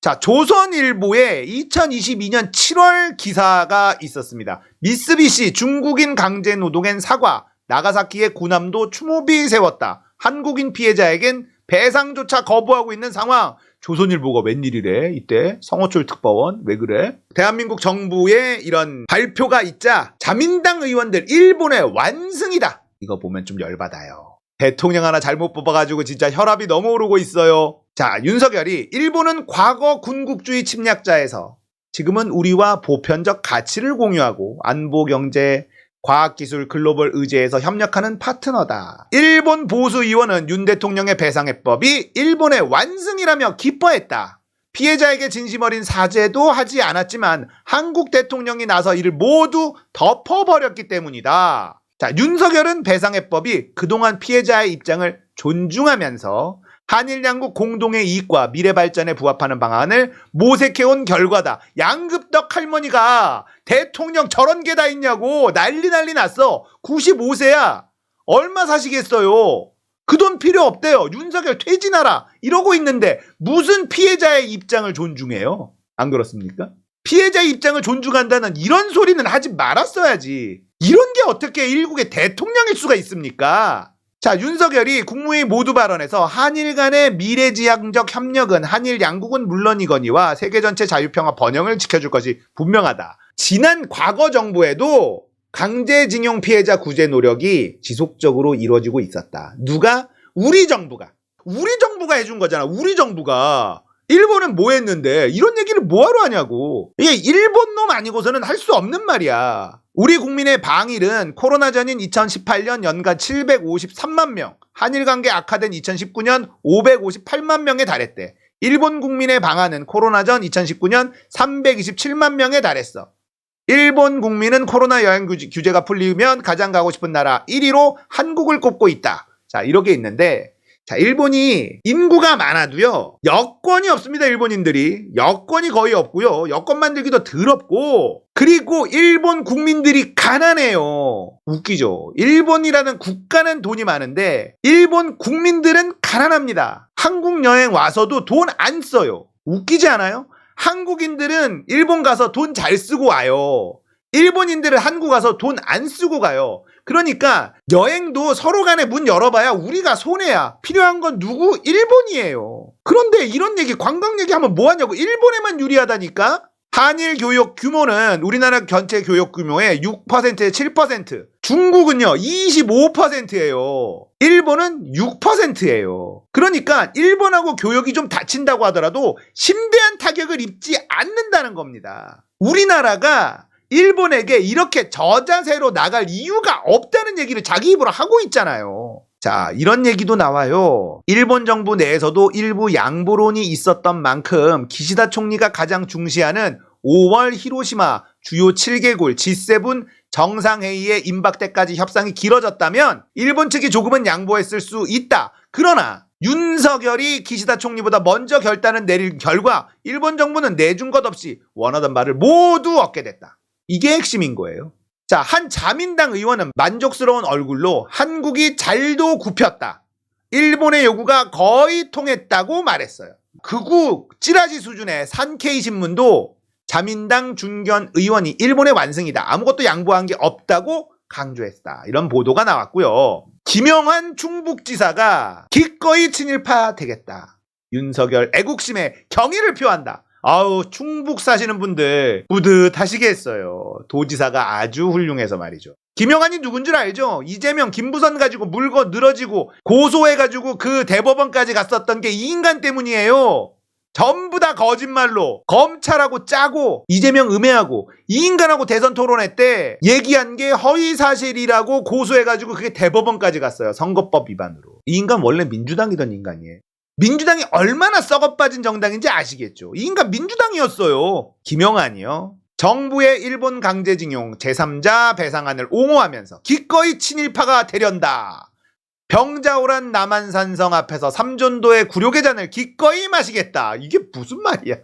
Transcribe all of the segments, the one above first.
자, 조선일보에 2022년 7월 기사가 있었습니다. 미쓰비시 중국인 강제 노동엔 사과, 나가사키의 군함도 추모비 세웠다. 한국인 피해자에겐 배상조차 거부하고 있는 상황. 조선일보가 웬일이래? 이때 성호철 특파원 왜 그래? 대한민국 정부의 이런 발표가 있자 자민당 의원들 일본의 완승이다. 이거 보면 좀 열받아요. 대통령 하나 잘못 뽑아가지고 진짜 혈압이 너무 오르고 있어요. 자, 윤석열이 일본은 과거 군국주의 침략자에서 지금은 우리와 보편적 가치를 공유하고 안보 경제, 과학기술 글로벌 의제에서 협력하는 파트너다. 일본 보수 의원은 윤 대통령의 배상해법이 일본의 완승이라며 기뻐했다. 피해자에게 진심 어린 사죄도 하지 않았지만 한국 대통령이 나서 이를 모두 덮어버렸기 때문이다. 자, 윤석열은 배상해법이 그동안 피해자의 입장을 존중하면서 한일 양국 공동의 이익과 미래 발전에 부합하는 방안을 모색해온 결과다. 양급덕 할머니가 대통령 저런 게 다 있냐고 난리 난리 났어. 95세야. 얼마 사시겠어요? 그 돈 필요 없대요. 윤석열 퇴진하라. 이러고 있는데 무슨 피해자의 입장을 존중해요? 안 그렇습니까? 피해자의 입장을 존중한다는 이런 소리는 하지 말았어야지. 이런 게 어떻게 일국의 대통령일 수가 있습니까? 자, 윤석열이 국무회의 모두 발언에서 한일 간의 미래지향적 협력은 한일 양국은 물론이거니와 세계 전체 자유평화 번영을 지켜줄 것이 분명하다. 지난 과거 정부에도 강제징용 피해자 구제 노력이 지속적으로 이루어지고 있었다. 누가? 우리 정부가. 우리 정부가 해준 거잖아. 우리 정부가. 일본은 뭐 했는데 이런 얘기를 뭐하러 하냐고. 이게 일본 놈 아니고서는 할 수 없는 말이야. 우리 국민의 방일은 코로나 전인 2018년 연간 753만 명, 한일 관계 악화된 2019년 558만 명에 달했대. 일본 국민의 방안은 코로나 전 2019년 327만 명에 달했어. 일본 국민은 코로나 여행 규제- 규제가 풀리면 가장 가고 싶은 나라 1위로 한국을 꼽고 있다. 자, 이렇게 있는데, 자, 일본이 인구가 많아도요, 여권이 없습니다, 일본인들이. 여권이 거의 없고요. 여권 만들기도 더럽고, 그리고 일본 국민들이 가난해요. 웃기죠. 일본이라는 국가는 돈이 많은데, 일본 국민들은 가난합니다. 한국 여행 와서도 돈 안 써요. 웃기지 않아요? 한국인들은 일본 가서 돈 잘 쓰고 와요. 일본인들은 한국 가서 돈 안 쓰고 가요. 그러니까 여행도 서로 간에 문 열어봐야 우리가 손해야. 필요한 건 누구? 일본이에요. 그런데 이런 얘기, 관광 얘기 하면 뭐하냐고. 일본에만 유리하다니까? 한일 교육 규모는 우리나라 전체 교육 규모의 6%에 7%. 중국은요, 25%예요. 일본은 6%예요. 그러니까 일본하고 교역이 좀 다친다고 하더라도 심대한 타격을 입지 않는다는 겁니다. 우리나라가 일본에게 이렇게 저자세로 나갈 이유가 없다는 얘기를 자기 입으로 하고 있잖아요. 자, 이런 얘기도 나와요. 일본 정부 내에서도 일부 양보론이 있었던 만큼 기시다 총리가 가장 중시하는 5월 히로시마 주요 7개국 G7 정상회의의 임박 때까지 협상이 길어졌다면 일본 측이 조금은 양보했을 수 있다. 그러나 윤석열이 기시다 총리보다 먼저 결단을 내릴 결과 일본 정부는 내준 것 없이 원하던 바를 모두 얻게 됐다. 이게 핵심인 거예요. 자, 한 자민당 의원은 만족스러운 얼굴로 한국이 잘도 굽혔다. 일본의 요구가 거의 통했다고 말했어요. 극우 찌라시 수준의 산케이 신문도 자민당 중견 의원이 일본의 완승이다. 아무것도 양보한 게 없다고 강조했다. 이런 보도가 나왔고요. 김영환 충북지사가 기꺼이 친일파 되겠다. 윤석열 애국심에 경의를 표한다. 아우 충북 사시는 분들 뿌듯하시겠어요. 도지사가 아주 훌륭해서 말이죠. 김영환이 누군 줄 알죠? 이재명, 김부선 가지고 물고 늘어지고 고소해가지고 그 대법원까지 갔었던 게 이 인간 때문이에요. 전부 다 거짓말로 검찰하고 짜고 이재명 음해하고 이 인간하고 대선 토론회 때 얘기한 게 허위 사실이라고 고소해가지고 그게 대법원까지 갔어요. 선거법 위반으로. 이 인간 원래 민주당이던 인간이에요. 민주당이 얼마나 썩어 빠진 정당인지 아시겠죠? 이 인간 민주당이었어요. 김영환이요. 정부의 일본 강제징용 제3자 배상안을 옹호하면서 기꺼이 친일파가 되련다. 병자호란 남한산성 앞에서 삼존도의 굴욕의 잔을 기꺼이 마시겠다. 이게 무슨 말이야?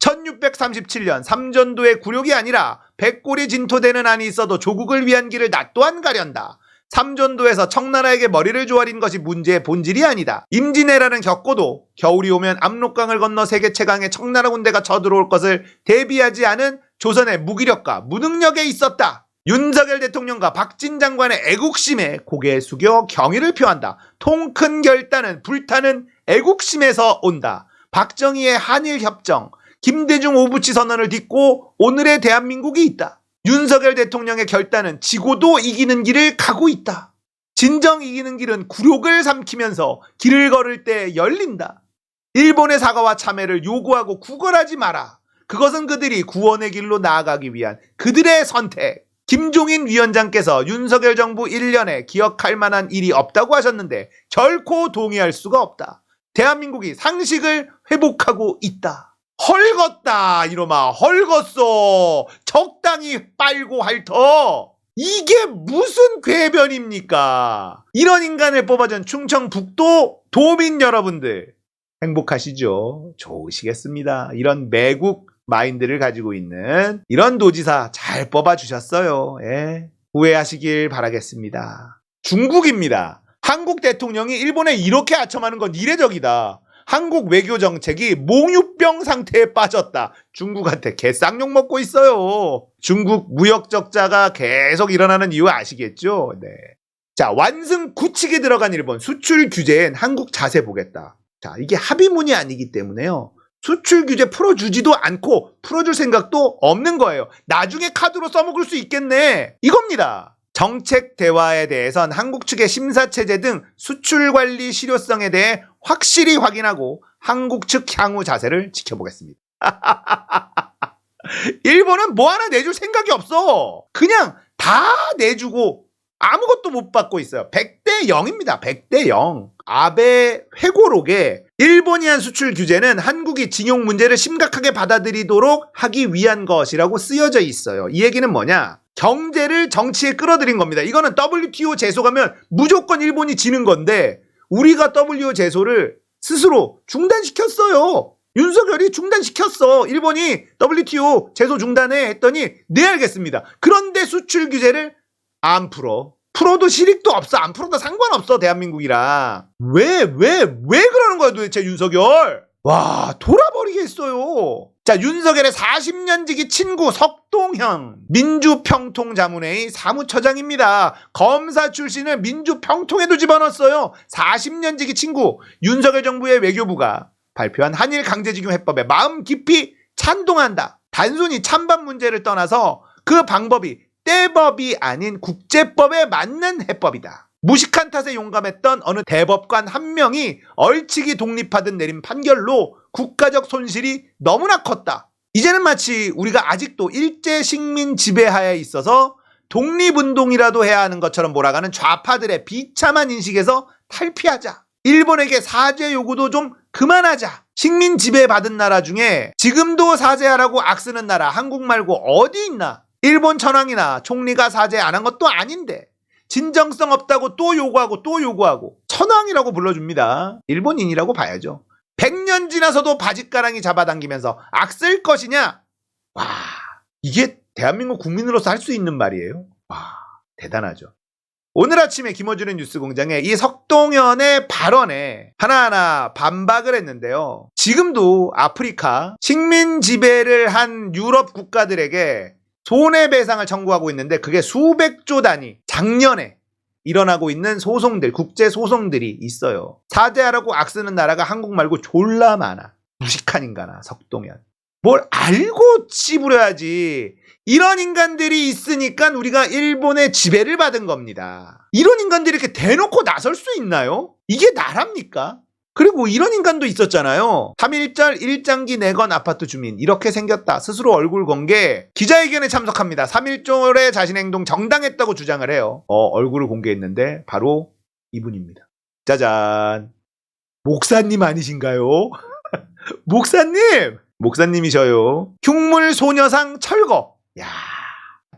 1637년 삼전도의 굴욕이 아니라 백골이 진토되는 안이 있어도 조국을 위한 길을 나 또한 가련다. 삼전도에서 청나라에게 머리를 조아린 것이 문제의 본질이 아니다. 임진왜란은 겪고도 겨울이 오면 압록강을 건너 세계 최강의 청나라 군대가 쳐들어올 것을 대비하지 않은 조선의 무기력과 무능력에 있었다. 윤석열 대통령과 박진 장관의 애국심에 고개 숙여 경의를 표한다. 통 큰 결단은 불타는 애국심에서 온다. 박정희의 한일협정, 김대중 오부치 선언을 딛고 오늘의 대한민국이 있다. 윤석열 대통령의 결단은 지고도 이기는 길을 가고 있다. 진정 이기는 길은 굴욕을 삼키면서 길을 걸을 때 열린다. 일본의 사과와 참회를 요구하고 구걸하지 마라. 그것은 그들이 구원의 길로 나아가기 위한 그들의 선택. 김종인 위원장께서 윤석열 정부 1년에 기억할 만한 일이 없다고 하셨는데 결코 동의할 수가 없다. 대한민국이 상식을 회복하고 있다. 헐겄다 이놈아. 헐겄어 적당히 빨고 핥어. 이게 무슨 궤변입니까? 이런 인간을 뽑아준 충청북도 도민 여러분들 행복하시죠? 좋으시겠습니다. 이런 매국 마인드를 가지고 있는 이런 도지사 잘 뽑아주셨어요. 예. 후회하시길 바라겠습니다. 중국입니다. 한국 대통령이 일본에 이렇게 아첨하는 건 이례적이다 한국 외교 정책이 몽유병 상태에 빠졌다. 중국한테 개쌍욕 먹고 있어요. 중국 무역 적자가 계속 일어나는 이유 아시겠죠? 네. 자, 완승 굳히게 들어간 일본 수출 규제엔 한국 자세 보겠다. 자, 이게 합의문이 아니기 때문에요. 수출 규제 풀어주지도 않고 풀어줄 생각도 없는 거예요. 나중에 카드로 써먹을 수 있겠네. 이겁니다. 정책 대화에 대해선 한국 측의 심사 체제 등 수출 관리 실효성에 대해 확실히 확인하고 한국 측 향후 자세를 지켜보겠습니다. 일본은 뭐 하나 내줄 생각이 없어. 그냥 다 내주고 아무것도 못 받고 있어요. 100대 0입니다. 100대 0. 아베 회고록에 일본이 한 수출 규제는 한국이 징용 문제를 심각하게 받아들이도록 하기 위한 것이라고 쓰여져 있어요. 이 얘기는 뭐냐? 경제를 정치에 끌어들인 겁니다. 이거는 WTO 제소 가면 무조건 일본이 지는 건데 우리가 WTO 제소를 스스로 중단시켰어요. 윤석열이 중단시켰어. 일본이 WTO 제소 중단해 했더니 네 알겠습니다. 그런데 수출 규제를 안 풀어. 풀어도 실익도 없어. 안 풀어도 상관없어. 대한민국이랑. 왜, 왜, 왜 그러는 거야 도대체 윤석열? 와, 돌아버리겠어요. 자, 윤석열의 40년 지기 친구 석동형 민주평통자문회의 사무처장입니다. 검사 출신을 민주평통에도 집어넣었어요. 40년 지기 친구 윤석열 정부의 외교부가 발표한 한일 강제징용 해법에 마음 깊이 찬동한다. 단순히 찬반 문제를 떠나서 그 방법이 때법이 아닌 국제법에 맞는 해법이다. 무식한 탓에 용감했던 어느 대법관 한 명이 얼치기 독립하듯 내린 판결로 국가적 손실이 너무나 컸다. 이제는 마치 우리가 아직도 일제 식민 지배하에 있어서 독립운동이라도 해야 하는 것처럼 몰아가는 좌파들의 비참한 인식에서 탈피하자. 일본에게 사죄 요구도 좀 그만하자. 식민 지배받은 나라 중에 지금도 사죄하라고 악쓰는 나라 한국 말고 어디 있나? 일본 천황이나 총리가 사죄 안 한 것도 아닌데 진정성 없다고 또 요구하고 또 요구하고 천황이라고 불러줍니다. 일본인이라고 봐야죠. 100년 지나서도 바짓가랑이 잡아당기면서 악쓸 것이냐? 와, 이게 대한민국 국민으로서 할 수 있는 말이에요. 와, 대단하죠. 오늘 아침에 김어준의 뉴스공장에 이 석동현의 발언에 하나하나 반박을 했는데요. 지금도 아프리카 식민 지배를 한 유럽 국가들에게 손해배상을 청구하고 있는데 그게 수백조 단위 작년에 일어나고 있는 소송들, 국제 소송들이 있어요. 사죄하라고 악쓰는 나라가 한국 말고 졸라 많아. 무식한 인간아, 석동현. 뭘 알고 찌부려야지. 이런 인간들이 있으니까 우리가 일본의 지배를 받은 겁니다. 이런 인간들이 이렇게 대놓고 나설 수 있나요? 이게 나랍니까? 그리고 이런 인간도 있었잖아요. 3일절 1장기 내건 아파트 주민 이렇게 생겼다. 스스로 얼굴 공개 기자회견에 참석합니다. 3일절에 자신의 행동 정당했다고 주장을 해요. 어, 얼굴을 공개했는데 바로 이분입니다. 짜잔. 목사님 아니신가요? 목사님! 목사님이셔요. 흉물 소녀상 철거. 야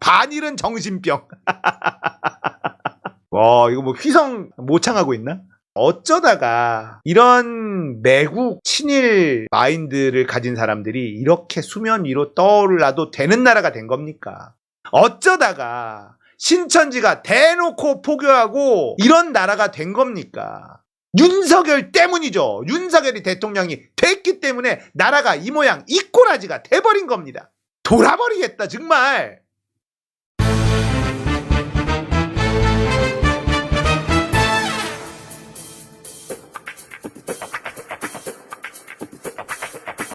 반일은 정신병. 와, 이거 뭐 휘성 모창하고 있나? 어쩌다가 이런 매국 친일 마인드를 가진 사람들이 이렇게 수면 위로 떠올라도 되는 나라가 된 겁니까? 어쩌다가 신천지가 대놓고 포교하고 이런 나라가 된 겁니까? 윤석열 때문이죠. 윤석열이 대통령이 됐기 때문에 나라가 이 모양 이 꼬라지가 돼버린 겁니다. 돌아버리겠다 정말.